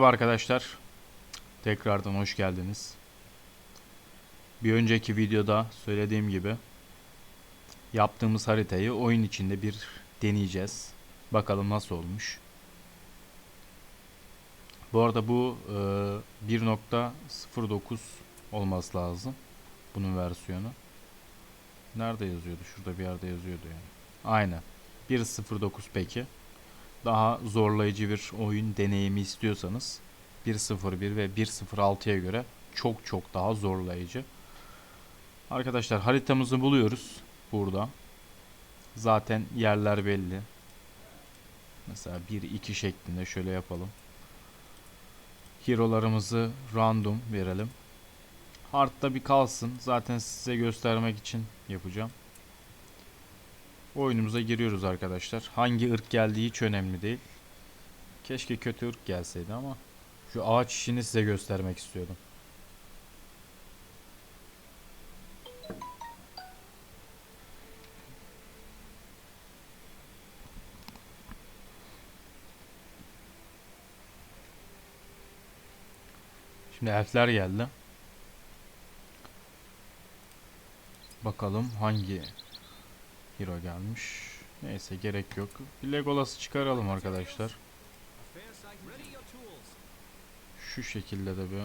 Merhaba arkadaşlar. Tekrardan hoş geldiniz. Bir önceki videoda söylediğim gibi yaptığımız haritayı oyun içinde bir deneyeceğiz. Bakalım nasıl olmuş. Bu arada bu e, 1.09 olması lazım. Bunun versiyonu. Nerede yazıyordu? Şurada bir yerde yazıyordu yani. Aynen. 1.09 peki daha zorlayıcı bir oyun deneyimi istiyorsanız 1.01 ve 1.06'ya göre çok çok daha zorlayıcı. Arkadaşlar haritamızı buluyoruz burada. Zaten yerler belli. Mesela 1-2 şeklinde şöyle yapalım. Hero'larımızı random verelim. Hard'da bir kalsın. Zaten size göstermek için yapacağım. Oyunumuza giriyoruz arkadaşlar. Hangi ırk geldiği hiç önemli değil. Keşke kötü ırk gelseydi ama şu ağaç işini size göstermek istiyordum. Şimdi elfler geldi. Bakalım hangi hero gelmiş. Neyse gerek yok. Bir Legolas'ı çıkaralım arkadaşlar. Şu şekilde de bir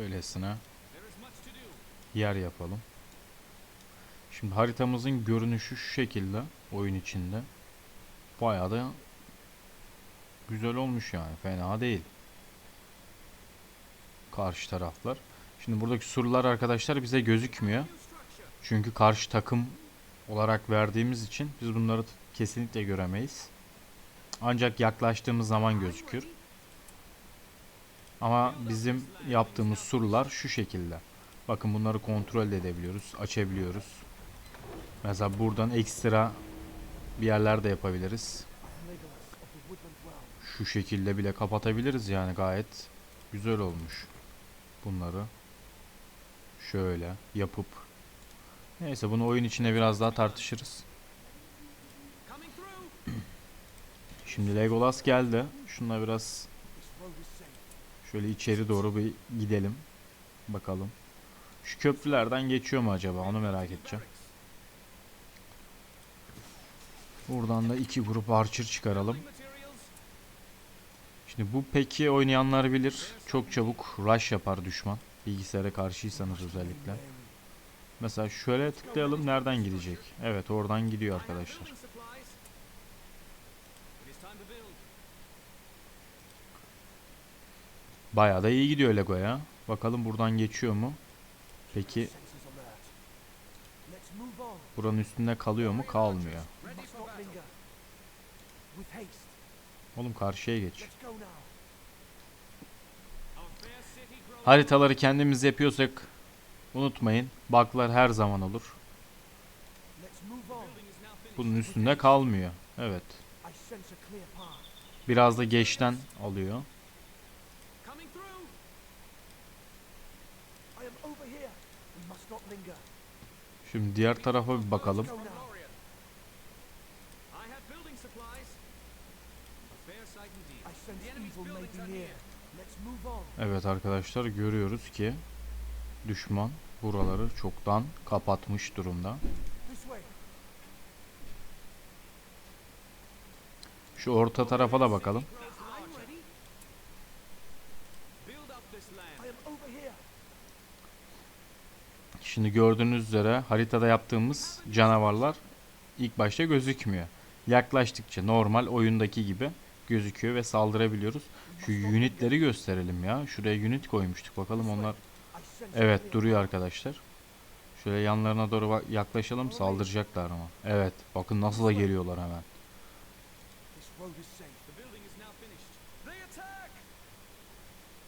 öylesine yer yapalım. Şimdi haritamızın görünüşü şu şekilde oyun içinde. Bayağı da güzel olmuş yani. Fena değil. Karşı taraflar. Şimdi buradaki surlar arkadaşlar bize gözükmüyor. Çünkü karşı takım olarak verdiğimiz için biz bunları kesinlikle göremeyiz. Ancak yaklaştığımız zaman gözükür. Ama bizim yaptığımız surlar şu şekilde. Bakın bunları kontrol edebiliyoruz, açabiliyoruz. Mesela buradan ekstra bir yerler de yapabiliriz. Şu şekilde bile kapatabiliriz yani gayet güzel olmuş. Bunları şöyle yapıp Neyse bunu oyun içinde biraz daha tartışırız. Şimdi Legolas geldi. Şununla biraz şöyle içeri doğru bir gidelim. Bakalım. Şu köprülerden geçiyor mu acaba? Onu merak edeceğim. Buradan da iki grup archer çıkaralım. Şimdi bu peki oynayanlar bilir. Çok çabuk rush yapar düşman. Bilgisayara karşıysanız özellikle. Mesela şöyle tıklayalım nereden gidecek? Evet oradan gidiyor arkadaşlar. Bayağı da iyi gidiyor Lego ya. Bakalım buradan geçiyor mu? Peki buranın üstünde kalıyor mu? Kalmıyor. Oğlum karşıya geç. Haritaları kendimiz yapıyorsak unutmayın bug'lar her zaman olur. Bunun üstünde kalmıyor. Evet. Biraz da geçten alıyor. Şimdi diğer tarafa bir bakalım. Evet arkadaşlar görüyoruz ki düşman buraları çoktan kapatmış durumda. Şu orta tarafa da bakalım. Şimdi gördüğünüz üzere haritada yaptığımız canavarlar ilk başta gözükmüyor. Yaklaştıkça normal oyundaki gibi gözüküyor ve saldırabiliyoruz. Şu unitleri gösterelim ya. Şuraya unit koymuştuk. Bakalım onlar Evet duruyor arkadaşlar. Şöyle yanlarına doğru yaklaşalım saldıracaklar ama. Evet bakın nasıl da geliyorlar hemen.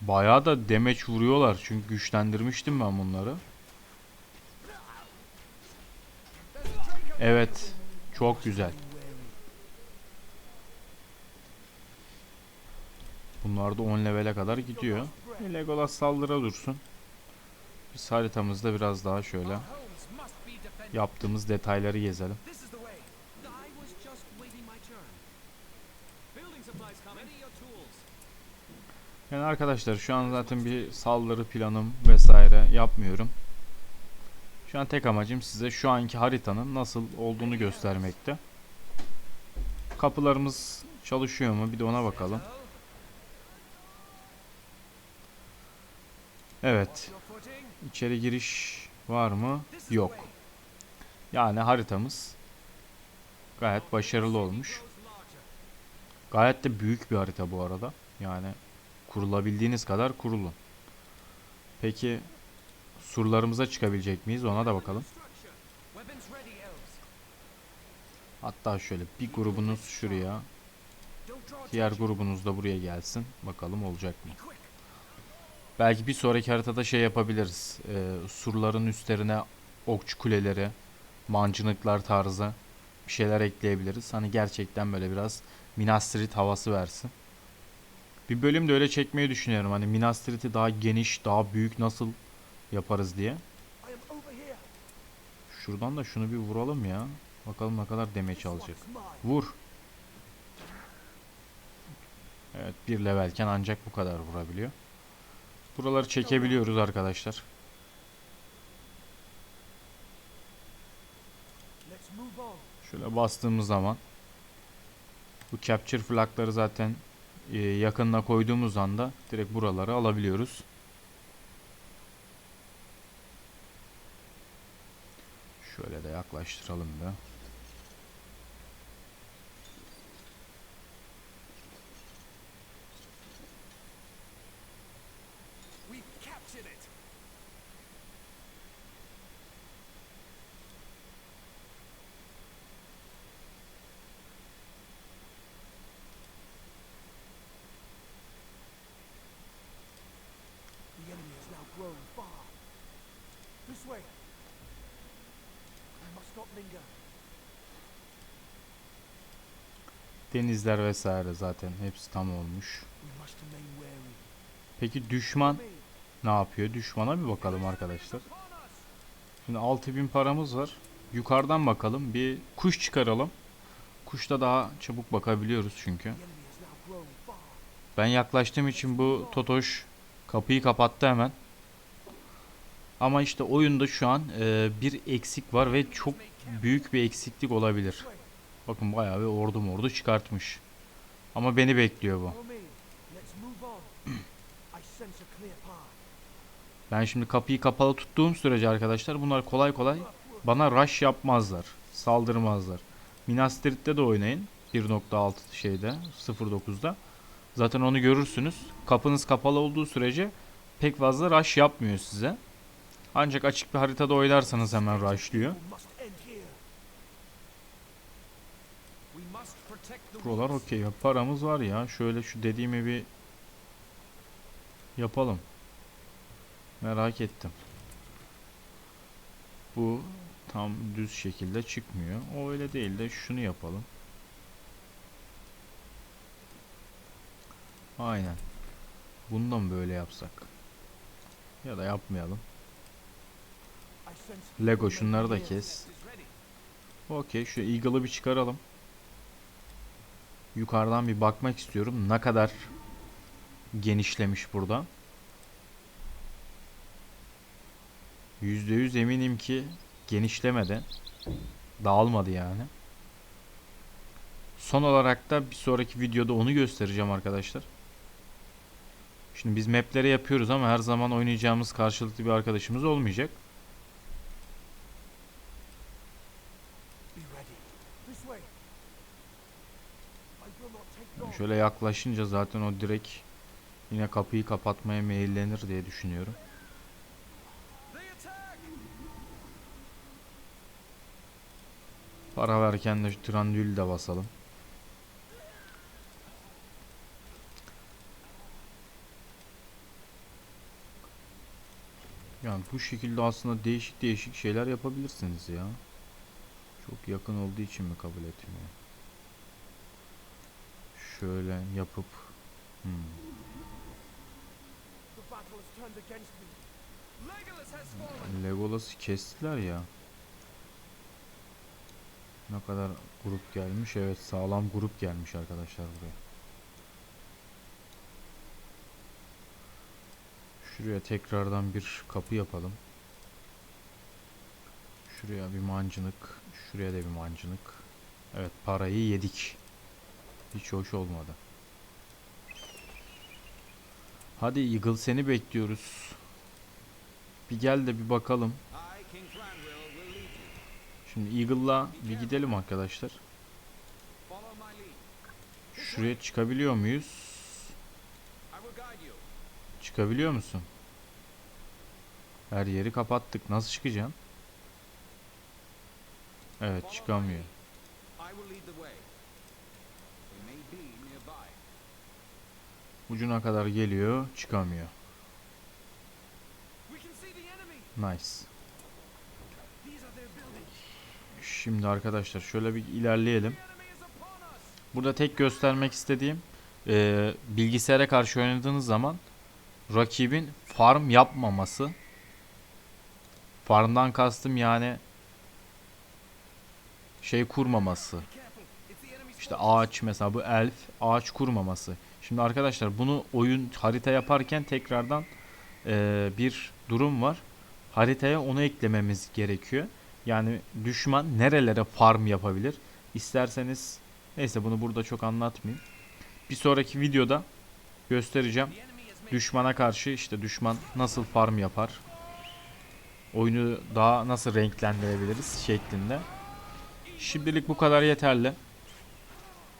Bayağı da demeç vuruyorlar çünkü güçlendirmiştim ben bunları. Evet çok güzel. Bunlar da 10 levele kadar gidiyor. Legolas saldıra dursun. Biz haritamızda biraz daha şöyle yaptığımız detayları gezelim. Yani arkadaşlar şu an zaten bir saldırı planım vesaire yapmıyorum. Şu an tek amacım size şu anki haritanın nasıl olduğunu göstermekte. Kapılarımız çalışıyor mu? Bir de ona bakalım. Evet. İçeri giriş var mı? Yok. Yani haritamız gayet başarılı olmuş. Gayet de büyük bir harita bu arada. Yani kurulabildiğiniz kadar kurulun. Peki surlarımıza çıkabilecek miyiz? Ona da bakalım. Hatta şöyle bir grubunuz şuraya, diğer grubunuz da buraya gelsin. Bakalım olacak mı? Belki bir sonraki haritada şey yapabiliriz. Ee, surların üstlerine okçu kuleleri, mancınıklar tarzı bir şeyler ekleyebiliriz. Hani gerçekten böyle biraz Minas Tirith havası versin. Bir bölüm de öyle çekmeyi düşünüyorum. Hani Minas Tirith'i daha geniş, daha büyük nasıl yaparız diye. Şuradan da şunu bir vuralım ya. Bakalım ne kadar damage alacak. Vur. Evet bir levelken ancak bu kadar vurabiliyor. Buraları çekebiliyoruz arkadaşlar. Şöyle bastığımız zaman bu capture flagları zaten e, yakınına koyduğumuz anda direkt buraları alabiliyoruz. Şöyle de yaklaştıralım da. Denizler vesaire zaten hepsi tam olmuş. Peki düşman ne yapıyor? Düşmana bir bakalım arkadaşlar. Şimdi 6000 paramız var. Yukarıdan bakalım. Bir kuş çıkaralım. Kuşta daha çabuk bakabiliyoruz çünkü. Ben yaklaştığım için bu Totoş kapıyı kapattı hemen. Ama işte oyunda şu an e, bir eksik var ve çok büyük bir eksiklik olabilir. Bakın bayağı bir ordu mordu çıkartmış. Ama beni bekliyor bu. Ben şimdi kapıyı kapalı tuttuğum sürece arkadaşlar bunlar kolay kolay bana rush yapmazlar. Saldırmazlar. Minas Tirith'te de oynayın. 1.6 şeyde 0.9'da. Zaten onu görürsünüz. Kapınız kapalı olduğu sürece pek fazla rush yapmıyor size. Ancak açık bir haritada oynarsanız hemen rushlıyor. Buralar okey. ya. Paramız var ya. Şöyle şu dediğimi bir yapalım. Merak ettim. Bu tam düz şekilde çıkmıyor. O öyle değil de şunu yapalım. Aynen. Bundan böyle yapsak. Ya da yapmayalım. Lego şunları da kes. Okey şu Eagle'ı bir çıkaralım. Yukarıdan bir bakmak istiyorum. Ne kadar genişlemiş burada. %100 eminim ki genişlemedi. Dağılmadı yani. Son olarak da bir sonraki videoda onu göstereceğim arkadaşlar. Şimdi biz mapleri yapıyoruz ama her zaman oynayacağımız karşılıklı bir arkadaşımız olmayacak. Be ready. This way. Şöyle yaklaşınca zaten o direkt yine kapıyı kapatmaya meyillenir diye düşünüyorum. Para verken de şu Trandül'ü de basalım. Yani bu şekilde aslında değişik değişik şeyler yapabilirsiniz ya. Çok yakın olduğu için mi kabul etmiyor? Şöyle yapıp hmm. Legolas'ı kestiler ya. Ne kadar grup gelmiş. Evet sağlam grup gelmiş arkadaşlar buraya. Şuraya tekrardan bir kapı yapalım. Şuraya bir mancınık, şuraya da bir mancınık. Evet, parayı yedik. Hiç hoş olmadı. Hadi Eagle seni bekliyoruz. Bir gel de bir bakalım. Şimdi Eagle'la bir gidelim arkadaşlar. Şuraya çıkabiliyor muyuz? Çıkabiliyor musun? Her yeri kapattık. Nasıl çıkacaksın? Evet çıkamıyor. Ucuna kadar geliyor, çıkamıyor. Nice. Şimdi arkadaşlar şöyle bir ilerleyelim. Burada tek göstermek istediğim eee, bilgisayara karşı oynadığınız zaman rakibin farm yapmaması. Farmdan kastım yani şey kurmaması. İşte ağaç mesela bu elf ağaç kurmaması. Şimdi arkadaşlar bunu oyun harita yaparken tekrardan eee, bir durum var. Haritaya onu eklememiz gerekiyor. Yani düşman nerelere farm yapabilir? İsterseniz neyse bunu burada çok anlatmayayım. Bir sonraki videoda göstereceğim. Düşmana karşı işte düşman nasıl farm yapar? Oyunu daha nasıl renklendirebiliriz şeklinde. Şimdilik bu kadar yeterli.